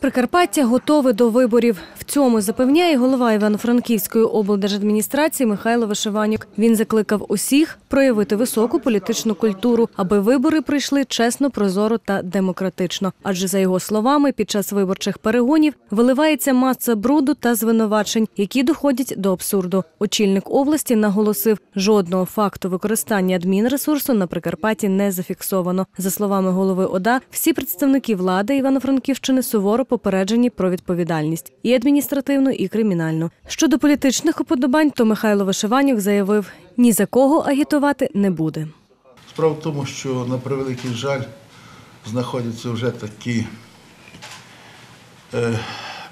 Прикарпаття готове до виборів. В цьому запевняє голова Івано-Франківської облдержадміністрації Михайло Вишиванюк. Він закликав усіх проявити високу політичну культуру, аби вибори пройшли чесно, прозоро та демократично. Адже за його словами, під час виборчих перегонів виливається маса бруду та звинувачень, які доходять до абсурду. Очільник області наголосив, жодного факту використання адмінресурсу на Прикарпатті не зафіксовано. За словами голови ОДА, всі представники влади Івано-Франківщини суворо попереджені про відповідальність і адміністративну, і кримінальну. Щодо політичних уподобань, то Михайло Вишиванюк заявив, ні за кого агітувати не буде. Справа в тому, що на превеликий жаль знаходяться вже такі е,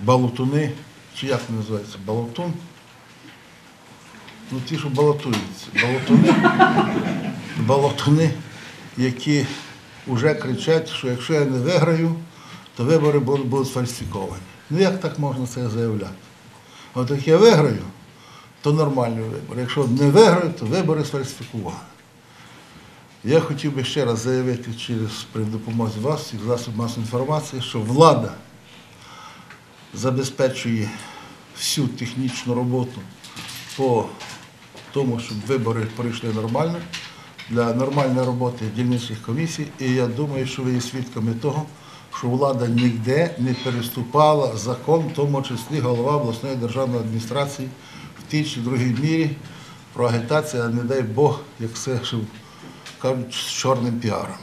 балотуни, чи як називається, балотун. Ну, ті, що балотуються. Балотуни, балотуни, які вже кричать, що якщо я не виграю, то вибори будуть, сфальсифіковані. Ну як так можна це заявляти? От як я виграю, то нормальні вибори. Якщо не виграю, то вибори сфальсифіковані. Я хотів би ще раз заявити через при допомозі вас, всіх засобів масової інформації, що влада забезпечує всю технічну роботу по тому, щоб вибори пройшли нормально, для нормальної роботи дільничних комісій. І я думаю, що ви є свідками того, що влада ніде не переступала закон, в тому числі голова обласної державної адміністрації в тій чи другій мірі про агітацію, а не дай Бог, як це кажуть, з чорним піаром.